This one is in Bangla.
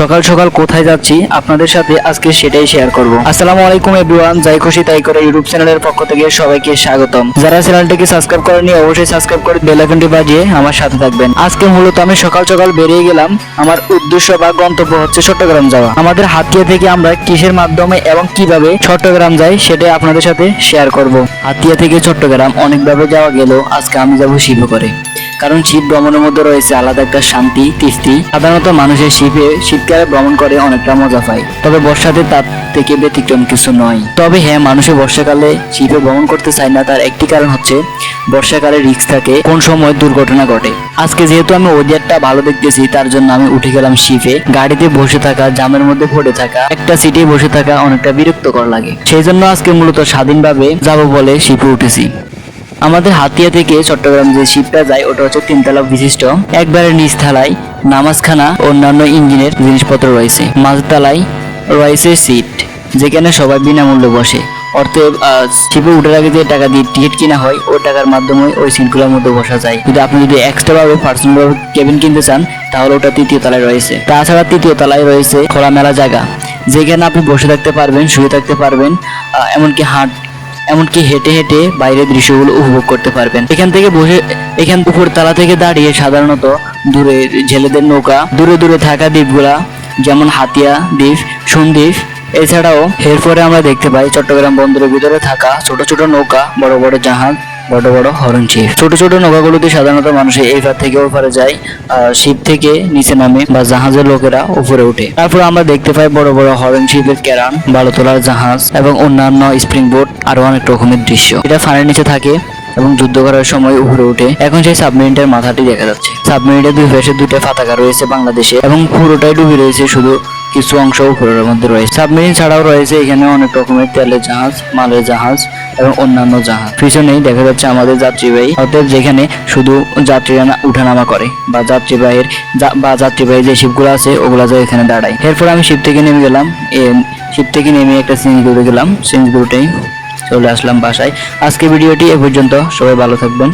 সকাল সকাল কোথায় যাচ্ছি আপনাদের সাথে আজকে সেটাই শেয়ার করব। আসসালামু আলাইকুম এভরিওয়ান যাই খুশি তাই করে ইউটিউব চ্যানেলের পক্ষ থেকে সবাইকে স্বাগতম। যারা চ্যানেলটিকে সাবস্ক্রাইব করেনি অবশ্যই সাবস্ক্রাইব করে বেল আইকনটি বাজিয়ে আমার সাথে থাকবেন। আজকে মূলত আমি সকাল সকাল বেরিয়ে গেলাম। আমার উদ্দেশ্য বা গন্তব্য হচ্ছে চট্টগ্রাম যাওয়া। আমাদের হাতিয়া থেকে আমরা কিসের মাধ্যমে এবং কীভাবে চট্টগ্রাম যাই সেটাই আপনাদের সাথে শেয়ার করব। হাতিয়া থেকে চট্টগ্রাম অনেকভাবে যাওয়া গেলেও আজকে আমি যাব শিব করে কারণ শীত ভ্রমণের মধ্যে রয়েছে আলাদা একটা শান্তি, তৃপ্তি। সাধারণত মানুষের শীতে শীতকালে ভ্রমণ করে অনেকটা মজা পায়। তবে বর্ষাতে তার থেকে ব্যতিক্রম কিছু নয়। তবে হ্যাঁ মানুষের বর্ষাকালে শীতে ভ্রমণ করতে চায় না, তার একটি কারণ হচ্ছে বর্ষাকালে রিস্ক থাকে কোন সময় দুর্ঘটনা ঘটে। আজকে যেহেতু আমি ওয়েদারটা ভালো দেখতেছি, তার জন্য আমি উঠে গেলাম শিপে। গাড়িতে বসে থাকা, জামের মধ্যে পড়ে থাকা, একটা সিটে বসে থাকা অনেকটা বিরক্তকর লাগে। সেই জন্য আজকে মূলত স্বাধীনভাবে যাব বলে শিপে উঠেছি। আমাদের হাতিয়া থেকে চট্টগ্রাম যে শিপটা যায়, ওটা হচ্ছে তিনতলা বিশিষ্ট। একবারে নিচ থালায় নামাজখানা অন্যান্য ইঞ্জিনের জিনিসপত্র রয়েছে। মাঝতলায় রয়েছে সিট, যেখানে সবাই বিনামূল্যে বসে। অর্থাৎ শিপে উঠার আগে যে টাকা দিয়ে টিকিট কিনা হয়, ওই টাকার মাধ্যমে ওই সিটগুলোর মধ্যে বসা যায়। যদি আপনি যদি এক্সট্রা ভাবে পার্সোনাল কেবিন কিনতে চান, তাহলে ওটা তৃতীয় তলায় রয়েছে। তাছাড়া তৃতীয় তলায় রয়েছে খোলামেলা জায়গা, যেখানে আপনি বসে থাকতে পারবেন, শুয়ে থাকতে পারবেন এমনকি হাঁট এমনকি হেঁটে হেঁটে বাইরের দৃশ্যগুলো উপভোগ করতে পারবেন। এখান থেকে বসে, এখান উপর তালা থেকে দাঁড়িয়ে সাধারণত দূরে জেলেদের নৌকা, দূরে দূরে থাকা দ্বীপগুলা, যেমন হাতিয়া দ্বীপ, সন্দ্বীপ, এছাড়াও এরপরে আমরা দেখতে পাই চট্টগ্রাম বন্দরের ভিতরে থাকা ছোট ছোট নৌকা, বড় বড় জাহাজ বড় বড় হরন শিপ ছোট ছোট নৌকাগুলোতে সাধারণত মানুষ এই পার থেকে ওই পারে যায় শিপ থেকে নিচে নামে বা জাহাজের লোকেরা উপরে ওঠে। তারপর আমরা দেখতে পাই বড় বড় হরন শিপের বালু তোলার জাহাজ এবং অন্যান্য স্প্রিং বোট আরও অনেক রকমের দৃশ্য। এটা ফানের নিচে থাকে এবং যুদ্ধ করার সময় উপরে উঠে এখন সেই সাবমেরিনটার মাথাটি দেখা যাচ্ছে। সাবমেরিনের দুই পাশে দুইটা পতাকা রয়েছে বাংলাদেশে এবং পুরোটাই ডুবে রয়েছে শুধু কিছু অংশ উপরের মধ্যে রয়েছে। সাবমেরিন ছাড়াও রয়েছে এখানে অনেক রকমের তেলের জাহাজ, মালের জাহাজ এবং অন্যান্য জাহাজ। পিছনেই দেখা যাচ্ছে আমাদের যাত্রীবাহী। অর্থাৎ যেখানে শুধু যাত্রীরা উঠানামা করে বা যাত্রীবাহীর বা যাত্রীবাহী যে শিপগুলো আছে, ওগুলো যে এখানে দাঁড়ায়। এরপর আমি শিপ থেকে নেমে গেলাম। শিপ থেকে নেমে একটা সিঞ্জ গেলাম। সিঞ্জ চলে আসলাম বাসায়। আজকে ভিডিওটি এ পর্যন্ত। সবাই ভালো থাকবেন।